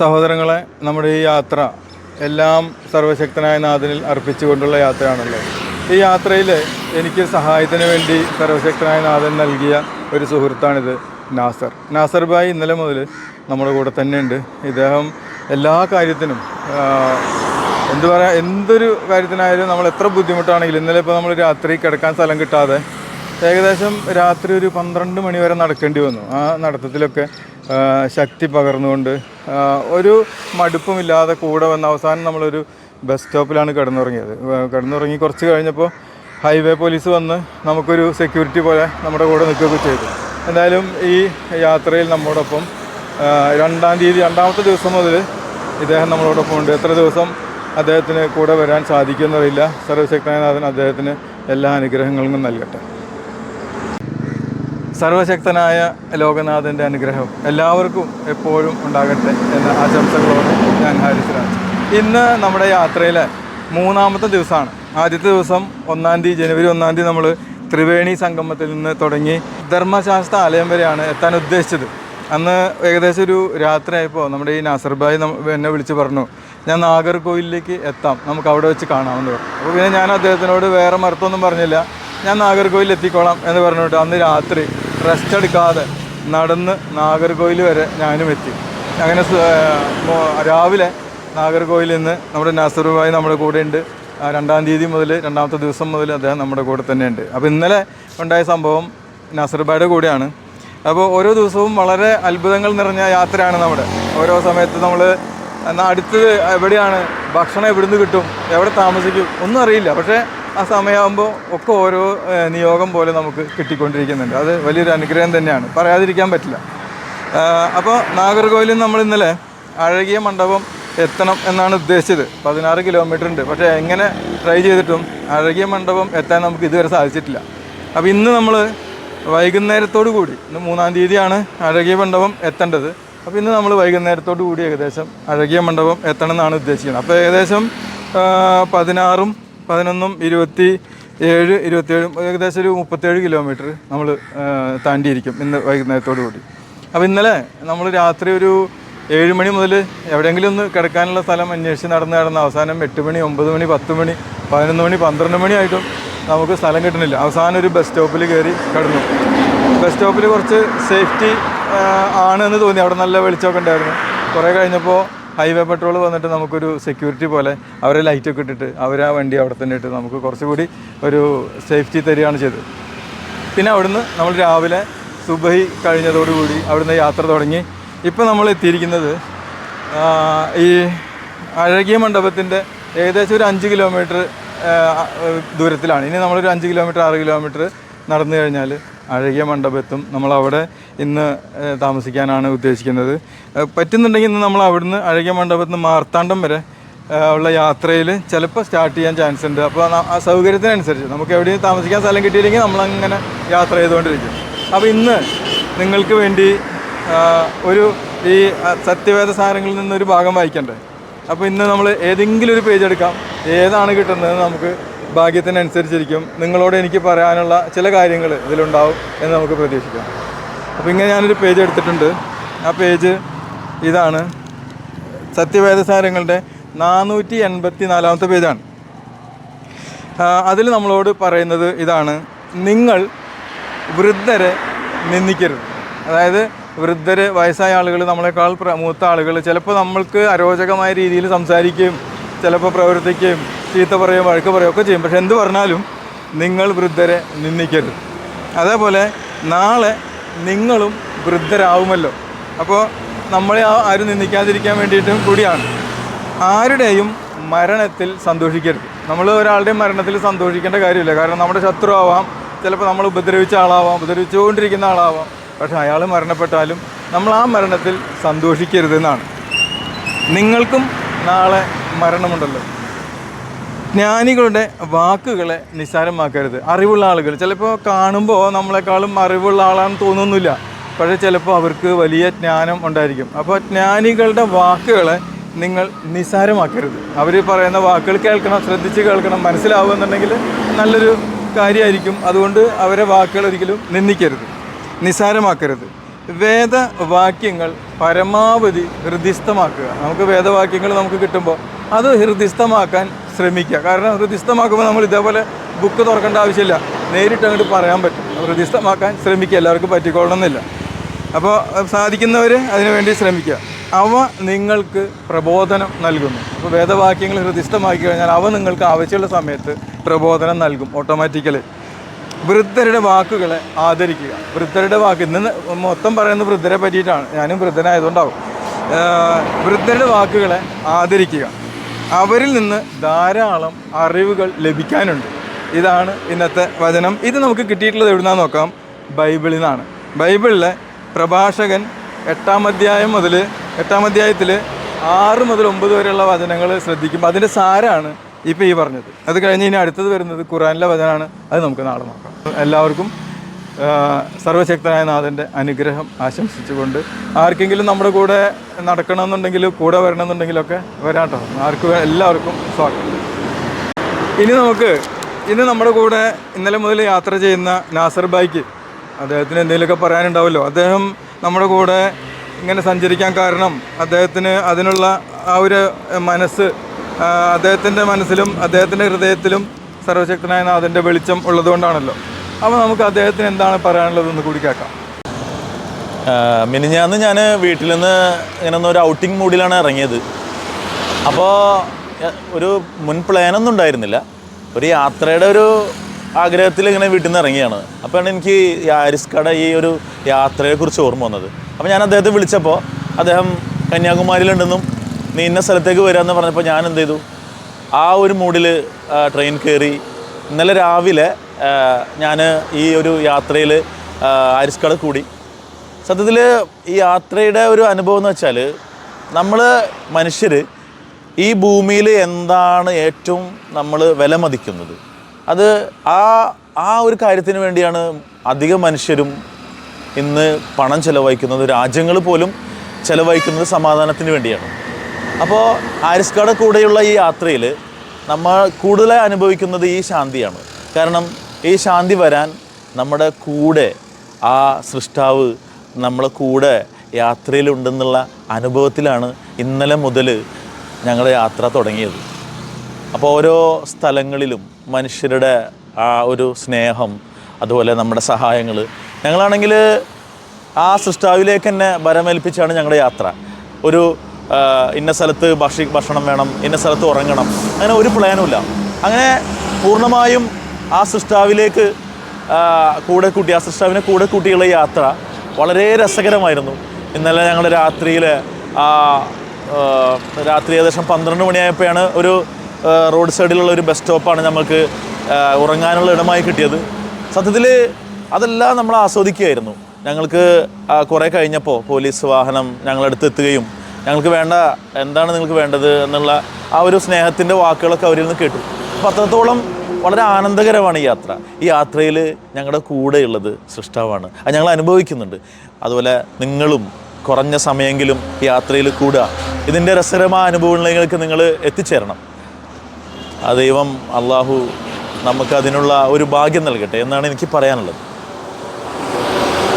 സഹോദരങ്ങളെ നമ്മുടെ ഈ യാത്ര എല്ലാം സർവശക്തനായ നാഥനിൽ അർപ്പിച്ചുകൊണ്ടുള്ള യാത്രയാണല്ലോ. ഈ യാത്രയിൽ എനിക്ക് സഹായത്തിന് വേണ്ടി സർവശക്തനായ നാഥൻ നൽകിയ ഒരു സുഹൃത്താണിത് നാസർ. നാസർ ഭായി ഇന്നലെ മുതൽ നമ്മുടെ കൂടെ തന്നെയുണ്ട്. ഇദ്ദേഹം എല്ലാ കാര്യത്തിനും എന്ത് പറയാ എന്തൊരു കാര്യത്തിനായാലും നമ്മൾ എത്ര ബുദ്ധിമുട്ടാണെങ്കിലും ഇന്നലെ ഇപ്പോൾ നമ്മൾ രാത്രി കിടക്കാൻ സ്ഥലം കിട്ടാതെ ഏകദേശം രാത്രി ഒരു പന്ത്രണ്ട് മണി വരെ നടക്കേണ്ടി വന്നു. ആ നടത്തത്തിലൊക്കെ ശക്തി പകർന്നുകൊണ്ട് ഒരു മടുപ്പുമില്ലാതെ കൂടെ വന്ന അവസാനം നമ്മളൊരു ബസ് സ്റ്റോപ്പിലാണ് കിടന്നുറങ്ങിയത്. കിടന്നുറങ്ങി കുറച്ച് കഴിഞ്ഞപ്പോൾ ഹൈവേ പോലീസ് വന്ന് നമുക്കൊരു സെക്യൂരിറ്റി പോലെ നമ്മുടെ കൂടെ നിൽക്കുകയൊക്കെ ചെയ്തു. എന്തായാലും ഈ യാത്രയിൽ നമ്മോടൊപ്പം രണ്ടാം തീയതി രണ്ടാമത്തെ ദിവസം മുതൽ ഇദ്ദേഹം നമ്മളോടൊപ്പം ഉണ്ട്. എത്ര ദിവസം അദ്ദേഹത്തിന് കൂടെ വരാൻ സാധിക്കുമെന്നറിയില്ല. സർവശക്തനാഥൻ നാഥൻ അദ്ദേഹത്തിന് എല്ലാ അനുഗ്രഹങ്ങളും നൽകട്ടെ. സർവശക്തനായ ലോകനാഥന്റെ അനുഗ്രഹം എല്ലാവർക്കും എപ്പോഴും ഉണ്ടാകട്ടെ എന്ന ആശംസകളോട് ഞാൻ ഹാരിസ് ഇന്ന് നമ്മുടെ യാത്രയിലെ മൂന്നാമത്തെ ദിവസമാണ്. ആദ്യത്തെ ദിവസം ഒന്നാം തീയതി ജനുവരി ഒന്നാം തീയതി നമ്മൾ ത്രിവേണി സംഗമത്തിൽ നിന്ന് തുടങ്ങി ധർമ്മശാസ്ത്ര ആലയം വരെയാണ് എത്താൻ ഉദ്ദേശിച്ചത്. അന്ന് ഏകദേശം ഒരു രാത്രിയായപ്പോൾ നമ്മുടെ ഈ നാസർ ഭായ് എന്നെ വിളിച്ച് പറഞ്ഞു ഞാൻ നാഗർകോവിലിലേക്ക് എത്താം നമുക്ക് അവിടെ വെച്ച് കാണാമെന്ന് പറഞ്ഞു. അപ്പോൾ പിന്നെ ഞാൻ അദ്ദേഹത്തിനോട് വേറെ മറുത്തൊന്നും പറഞ്ഞില്ല. ഞാൻ നാഗർകോവിൽ എത്തിക്കോളാം എന്ന് പറഞ്ഞിട്ട് അന്ന് രാത്രി റെസ്റ്റ് എടുക്കാതെ നടന്ന് നാഗർകോയിൽ വരെ ഞാനും എത്തി. അങ്ങനെ രാവിലെ നാഗർകോയിൽ നിന്ന് നമ്മുടെ നാസറുമായി നമ്മുടെ കൂടെ ഉണ്ട്. രണ്ടാം തീയതി മുതൽ രണ്ടാമത്തെ ദിവസം മുതൽ അദ്ദേഹം നമ്മുടെ കൂടെ തന്നെയുണ്ട് അപ്പോൾ ഇന്നലെ ഉണ്ടായ സംഭവം നാസർബായുടെ കൂടെയാണ്. അപ്പോൾ ഓരോ ദിവസവും വളരെ അത്ഭുതങ്ങൾ നിറഞ്ഞ യാത്രയാണ് നമ്മുടെ. ഓരോ സമയത്ത് നമ്മൾ എന്നാൽ അടുത്ത് എവിടെയാണ്? ഭക്ഷണം എവിടുന്ന് കിട്ടും? എവിടെ താമസിക്കും? ഒന്നും അറിയില്ല. പക്ഷേ ആ സമയമാകുമ്പോൾ ഒക്കെ ഓരോ നിയോഗം പോലെ നമുക്ക് കിട്ടിക്കൊണ്ടിരിക്കുന്നുണ്ട്. അത് വലിയൊരു അനുഗ്രഹം തന്നെയാണ്. പറയാതിരിക്കാൻ പറ്റില്ല. അപ്പോൾ നാഗർകോവിലിൽ നമ്മൾ ഇന്നലെ അഴകിയ മണ്ഡപം എത്തണം എന്നാണ് ഉദ്ദേശിച്ചത്. പതിനാറ് കിലോമീറ്റർ ഉണ്ട് പക്ഷേ എങ്ങനെ ട്രൈ ചെയ്തിട്ടും അഴകിയ മണ്ഡപം എത്താൻ നമുക്ക് ഇതുവരെ സാധിച്ചിട്ടില്ല. അപ്പോൾ ഇന്ന് നമ്മൾ വൈകുന്നേരത്തോടു കൂടി ഇന്ന് മൂന്നാം തീയതിയാണ് അഴകിയ മണ്ഡപം എത്തേണ്ടത്. അപ്പോൾ ഇന്ന് നമ്മൾ വൈകുന്നേരത്തോടു കൂടി ഏകദേശം അഴകിയ മണ്ഡപം എത്തണം എന്നാണ് ഉദ്ദേശിക്കുന്നത്. അപ്പോൾ ഏകദേശം പതിനാറും പതിനൊന്നും ഇരുപത്തി ഏഴ് ഇരുപത്തിയേഴും ഏകദേശം ഒരു മുപ്പത്തേഴ് കിലോമീറ്റർ നമ്മൾ താണ്ടിയിരിക്കും ഇന്ന് വൈകുന്നേരത്തോടു കൂടി അപ്പോൾ ഇന്നലെ നമ്മൾ രാത്രി ഒരു ഏഴ് മണി മുതൽ എവിടെയെങ്കിലും ഒന്ന് കിടക്കാനുള്ള സ്ഥലം അന്വേഷിച്ച് നടന്ന് നടന്ന് അവസാനം എട്ട് മണി ഒമ്പത് മണി പത്ത് മണി പതിനൊന്ന് മണി പന്ത്രണ്ട് മണിയായിട്ടും നമുക്ക് സ്ഥലം കിട്ടുന്നില്ല. അവസാനം ഒരു ബസ് സ്റ്റോപ്പിൽ കയറി കിടന്നു. ബസ് സ്റ്റോപ്പിൽ കുറച്ച് സേഫ്റ്റി ആണ് എന്ന് തോന്നി. അവിടെ നല്ല വെളിച്ചമൊക്കെ ഉണ്ടായിരുന്നു. കുറേ കഴിഞ്ഞപ്പോൾ ഹൈവേ പെട്രോൾ വന്നിട്ട് നമുക്കൊരു സെക്യൂരിറ്റി പോലെ അവരെ ലൈറ്റൊക്കെ ഇട്ടിട്ട് അവർ ആ വണ്ടി അവിടെ തന്നെ ഇട്ട് നമുക്ക് കുറച്ചുകൂടി ഒരു സേഫ്റ്റി തരികയാണ് ചെയ്തത്. പിന്നെ അവിടുന്ന് നമ്മൾ രാവിലെ സുബഹി കഴിഞ്ഞതോടുകൂടി അവിടുന്ന് യാത്ര തുടങ്ങി. ഇപ്പോൾ നമ്മൾ എത്തിയിരിക്കുന്നത് ഈ അഴകിയ മണ്ഡപത്തിന്റെ ഏകദേശം ഒരു അഞ്ച് കിലോമീറ്റർ ദൂരത്തിലാണ്. ഇനി നമ്മളൊരു അഞ്ച് കിലോമീറ്റർ ആറ് കിലോമീറ്റർ നടന്നു കഴിഞ്ഞാൽ അഴകിയ മണ്ഡപത്തും നമ്മളവിടെ ഇന്ന് താമസിക്കാനാണ് ഉദ്ദേശിക്കുന്നത്. പറ്റുന്നുണ്ടെങ്കിൽ ഇന്ന് നമ്മൾ അവിടുന്ന് അഴകിയ മണ്ഡപത്തിൽ നിന്ന് മാർത്താണ്ഡം വരെ ഉള്ള യാത്രയിൽ ചിലപ്പോൾ സ്റ്റാർട്ട് ചെയ്യാൻ ചാൻസ് ഉണ്ട്. അപ്പോൾ ആ സൗകര്യത്തിനനുസരിച്ച് നമുക്ക് എവിടെയും താമസിക്കാൻ സ്ഥലം കിട്ടിയില്ലെങ്കിൽ നമ്മളങ്ങനെ യാത്ര ചെയ്തുകൊണ്ടിരിക്കും. അപ്പോൾ ഇന്ന് നിങ്ങൾക്ക് വേണ്ടി ഒരു ഈ സത്യവേദ സാരങ്ങളിൽ നിന്നൊരു ഭാഗം വായിക്കണ്ടേ? അപ്പോൾ ഇന്ന് നമ്മൾ ഏതെങ്കിലും ഒരു പേജ് എടുക്കാം. ഏതാണ് കിട്ടുന്നത് നമുക്ക് ഭാഗ്യത്തിനനുസരിച്ചിരിക്കും. നിങ്ങളോട് എനിക്ക് പറയാനുള്ള ചില കാര്യങ്ങൾ ഇതിലുണ്ടാവും എന്ന് നമുക്ക് പ്രതീക്ഷിക്കാം. അപ്പോൾ ഇങ്ങനെ ഞാനൊരു പേജ് എടുത്തിട്ടുണ്ട്. ആ പേജ് ഇതാണ് സത്യവേദസാരങ്ങളുടെ നാനൂറ്റി എൺപത്തി നാലാമത്തെ പേജാണ് അതിൽ നമ്മളോട് പറയുന്നത് ഇതാണ് നിങ്ങൾ വൃദ്ധരെ നിന്ദിക്കരുത്. അതായത് വൃദ്ധർ വയസ്സായ ആളുകൾ നമ്മളെക്കാൾ മൂത്ത ആളുകൾ ചിലപ്പോൾ നമ്മൾക്ക് അരോചകമായ രീതിയിൽ സംസാരിക്കുകയും ചിലപ്പോൾ പ്രവർത്തിക്കുകയും ചീത്ത പറയുകയും വഴക്ക് പറയുകയും ഒക്കെ ചെയ്യും. പക്ഷെ എന്ത് പറഞ്ഞാലും നിങ്ങൾ വൃദ്ധരെ നിന്ദിക്കരുത്. അതേപോലെ നാളെ നിങ്ങളും വൃദ്ധരാവുമല്ലോ. അപ്പോൾ നമ്മളെ ആരും നിന്ദിക്കാതിരിക്കാൻ വേണ്ടിയിട്ടും കൂടിയാണ്. ആരുടെയും മരണത്തിൽ സന്തോഷിക്കരുത്. നമ്മൾ ഒരാളുടെയും മരണത്തിൽ സന്തോഷിക്കേണ്ട കാര്യമില്ല. കാരണം നമ്മുടെ ശത്രു ആവാം. ചിലപ്പോൾ നമ്മൾ ഉപദ്രവിച്ച ആളാവാം ഉപദ്രവിച്ചുകൊണ്ടിരിക്കുന്ന ആളാവാം. പക്ഷേ അയാൾ മരണപ്പെട്ടാലും നമ്മൾ ആ മരണത്തിൽ സന്തോഷിക്കരുതെന്നാണ്. നിങ്ങൾക്കും നാളെ മരണമുണ്ടല്ലോ. ജ്ഞാനികളുടെ വാക്കുകളെ നിസ്സാരമാക്കരുത്. അറിവുള്ള ആളുകൾ. ചിലപ്പോൾ കാണുമ്പോൾ നമ്മളെക്കാളും അറിവുള്ള ആളാണെന്ന് തോന്നുന്നില്ല. പക്ഷേ ചിലപ്പോൾ അവർക്ക് വലിയ ജ്ഞാനം ഉണ്ടായിരിക്കും. അപ്പോൾ ജ്ഞാനികളുടെ വാക്കുകളെ നിങ്ങൾ നിസ്സാരമാക്കരുത്. അവർ പറയുന്ന വാക്കുകൾ കേൾക്കണം ശ്രദ്ധിച്ച് കേൾക്കണം മനസ്സിലാവുമെന്നുണ്ടെങ്കിൽ നല്ലൊരു കാര്യമായിരിക്കും. അതുകൊണ്ട് അവരെ വാക്കുകൾ ഒരിക്കലും നിന്ദിക്കരുത്. നിസ്സാരമാക്കരുത്. വേദവാക്യങ്ങൾ പരമാവധി ഹൃദിസ്ഥമാക്കുക നമുക്ക് വേദവാക്യങ്ങൾ നമുക്ക് കിട്ടുമ്പോൾ അത് ഹൃദിസ്ഥമാക്കാൻ ശ്രമിക്കുക. കാരണം ഹൃദിസ്ഥമാക്കുമ്പോൾ നമ്മൾ ഇതേപോലെ ബുക്ക് തുറക്കേണ്ട ആവശ്യമില്ല. നേരിട്ട് അങ്ങോട്ട് പറയാൻ പറ്റും. ഹൃദിസ്ഥമാക്കാൻ ശ്രമിക്കുക. എല്ലാവർക്കും പറ്റിക്കൊള്ളണമെന്നില്ല. അപ്പോൾ സാധിക്കുന്നവർ അതിനുവേണ്ടി ശ്രമിക്കുക. അവ നിങ്ങൾക്ക് പ്രബോധനം നൽകുന്നു. അപ്പോൾ വേദവാക്യങ്ങൾ ഹൃദിസ്ഥമാക്കി കഴിഞ്ഞാൽ അവ നിങ്ങൾക്ക് ആവശ്യമുള്ള സമയത്ത് പ്രബോധനം നൽകും ഓട്ടോമാറ്റിക്കലി വൃദ്ധരുടെ വാക്കുകളെ ആദരിക്കുക. വൃദ്ധരുടെ വാക്ക് ഇന്ന് മൊത്തം പറയുന്നത് വൃദ്ധരെ പറ്റിയിട്ടാണ്. ഞാനും വൃദ്ധനായതുകൊണ്ടാവും. വൃദ്ധരുടെ വാക്കുകളെ ആദരിക്കുക. അവരിൽ നിന്ന് ധാരാളം അറിവുകൾ ലഭിക്കാനുണ്ട്. ഇതാണ് ഇന്നത്തെ വചനം. ഇത് നമുക്ക് കിട്ടിയിട്ടുള്ളത് എവിടുന്നാന്ന് നോക്കാം? ബൈബിളിൽ നിന്നാണ്. ബൈബിളിലെ പ്രഭാഷകൻ എട്ടാം അധ്യായം മുതൽ എട്ടാം അധ്യായത്തിൽ ആറ് മുതൽ ഒമ്പത് വരെയുള്ള വചനങ്ങൾ ശ്രദ്ധിക്കുമ്പോൾ അതിന്റെ സാരമാണ് ഇപ്പോൾ ഈ പറഞ്ഞത്. അത് കഴിഞ്ഞ് ഇനി അടുത്തത് വരുന്നത് ഖുറാനിലെ വചനമാണ്. അത് നമുക്ക് നാളെ നോക്കാം. എല്ലാവർക്കും സർവശക്തനായ നാഥന്റെ അനുഗ്രഹം ആശംസിച്ചുകൊണ്ട് ആർക്കെങ്കിലും നമ്മുടെ കൂടെ നടക്കണമെന്നുണ്ടെങ്കിൽ കൂടെ വരണമെന്നുണ്ടെങ്കിലൊക്കെ വരാട്ടോ. ആർക്കും എല്ലാവർക്കും സ്വാഗതം. ഇനി നമുക്ക് ഇന്ന് നമ്മുടെ കൂടെ ഇന്നലെ മുതൽ യാത്ര ചെയ്യുന്ന നാസർ ബായിക്ക് അദ്ദേഹത്തിന് എന്തെങ്കിലുമൊക്കെ പറയാനുണ്ടാവുമല്ലോ. അദ്ദേഹം നമ്മുടെ കൂടെ ഇങ്ങനെ സഞ്ചരിക്കാൻ കാരണം അദ്ദേഹത്തിന് അതിനുള്ള ആ ഒരു മനസ്സ് അദ്ദേഹത്തിന്റെ മനസ്സിലും അദ്ദേഹത്തിന്റെ ഹൃദയത്തിലും സർവശക്തനായ നാഥന്റെ വെളിച്ചം ഉള്ളതുകൊണ്ടാണല്ലോ. അപ്പോൾ നമുക്ക് അദ്ദേഹത്തിന് എന്താണ് പറയാനുള്ളതെന്ന് കൂടി കേൾക്കാം. മിനിഞ്ഞാന്ന് ഞാൻ വീട്ടിൽ നിന്ന് ഇങ്ങനെ ഒരു ഔട്ടിംഗ് മൂഡിലാണ് ഇറങ്ങിയത്. അപ്പോൾ ഒരു മുൻ പ്ലാനൊന്നും ഉണ്ടായിരുന്നില്ല. ഒരു യാത്രയുടെ ഒരു ആഗ്രഹത്തിൽ ഇങ്ങനെ വീട്ടിൽ നിന്ന് ഇറങ്ങിയാണ്. അപ്പോഴാണ് എനിക്ക് ഈ ആരിസ്കട ഈ ഒരു യാത്രയെക്കുറിച്ച് ഓർമ്മ വന്നത്. അപ്പോൾ ഞാൻ അദ്ദേഹത്തെ വിളിച്ചപ്പോൾ അദ്ദേഹം കന്യാകുമാരിയിലുണ്ടെന്നും നീ ഇന്ന സ്ഥലത്തേക്ക് വരാമെന്ന് പറഞ്ഞപ്പോൾ ഞാൻ എന്ത് ചെയ്തു? ആ ഒരു മൂഡിൽ ട്രെയിൻ കയറി ഇന്നലെ രാവിലെ ഞാൻ ഈ ഒരു യാത്രയിൽ ആരിസ്കട കൂടി. സത്യത്തിൽ ഈ യാത്രയുടെ ഒരു അനുഭവം എന്ന് വെച്ചാൽ നമ്മൾ മനുഷ്യർ ഈ ഭൂമിയിൽ എന്താണ് ഏറ്റവും നമ്മൾ വില മതിക്കുന്നത് അത് ആ ആ ഒരു കാര്യത്തിന് വേണ്ടിയാണ് അധികം മനുഷ്യരും ഇന്ന് പണം ചിലവഴിക്കുന്നത്. രാജ്യങ്ങൾ പോലും ചിലവഴിക്കുന്നത് സമാധാനത്തിന് വേണ്ടിയാണ്. അപ്പോൾ ആരിസ്കാട് കൂടെയുള്ള ഈ യാത്രയിൽ നമ്മൾ കൂടുതലായി അനുഭവിക്കുന്നത് ഈ ശാന്തിയാണ്. കാരണം ഈ ശാന്തി വരാൻ നമ്മുടെ കൂടെ ആ സൃഷ്ടാവ് നമ്മളെ കൂടെ യാത്രയിലുണ്ടെന്നുള്ള അനുഭവത്തിലാണ് ഇന്നലെ മുതൽ ഞങ്ങളുടെ യാത്ര തുടങ്ങിയത്. അപ്പോൾ ഓരോ സ്ഥലങ്ങളിലും മനുഷ്യരുടെ ആ ഒരു സ്നേഹം അതുപോലെ നമ്മുടെ സഹായങ്ങൾ ഞങ്ങളാണെങ്കിൽ ആ സൃഷ്ടാവിലേക്ക് തന്നെ വരമേൽപ്പിച്ചാണ് ഞങ്ങളുടെ യാത്ര. ഒരു ഇന്ന സ്ഥലത്ത് ഭക്ഷി ഭക്ഷണം വേണം ഇന്ന സ്ഥലത്ത് ഉറങ്ങണം അങ്ങനെ ഒരു പ്ലാനുമില്ല. അങ്ങനെ പൂർണമായും ആ സൃഷ്ടാവിലേക്ക് കൂടെ കൂട്ടി ആ സൃഷ്ടാവിനെ കൂടെ കൂട്ടിയുള്ള യാത്ര വളരെ രസകരമായിരുന്നു. ഇന്നലെ ഞങ്ങൾ രാത്രിയിൽ രാത്രി ഏകദേശം പന്ത്രണ്ട് മണിയായപ്പോഴാണ് ഒരു റോഡ് സൈഡിലുള്ള ഒരു ബസ് സ്റ്റോപ്പാണ് നമുക്ക് ഉറങ്ങാനുള്ള ഇടമായി കിട്ടിയത്. സത്യത്തിൽ അതെല്ലാം നമ്മൾ ആസ്വദിക്കുകയായിരുന്നു. ഞങ്ങൾക്ക് കുറേ കഴിഞ്ഞപ്പോൾ പോലീസ് വാഹനം ഞങ്ങളടുത്ത് എത്തുകയും ഞങ്ങൾക്ക് വേണ്ട എന്താണ് നിങ്ങൾക്ക് വേണ്ടത് എന്നുള്ള ആ ഒരു സ്നേഹത്തിന്റെ വാക്കുകളൊക്കെ അവരിൽ നിന്ന് കേട്ടു. അപ്പോൾ അത്രത്തോളം വളരെ ആനന്ദകരമാണ് ഈ യാത്ര. ഈ യാത്രയിൽ ഞങ്ങളുടെ കൂടെയുള്ളത് സൃഷ്ടാവാണ്. അത് ഞങ്ങൾ അനുഭവിക്കുന്നുണ്ട്. അതുപോലെ നിങ്ങളും കുറഞ്ഞ സമയമെങ്കിലും യാത്രയിൽ കൂടുക ഇതിന്റെ രസകരമായ അനുഭവങ്ങളിലേക്ക് നിങ്ങൾ എത്തിച്ചേരണം. ആ ദൈവം അള്ളാഹു നമുക്ക് അതിനുള്ള ഒരു ഭാഗ്യം നൽകട്ടെ എന്നാണ് എനിക്ക് പറയാനുള്ളത്.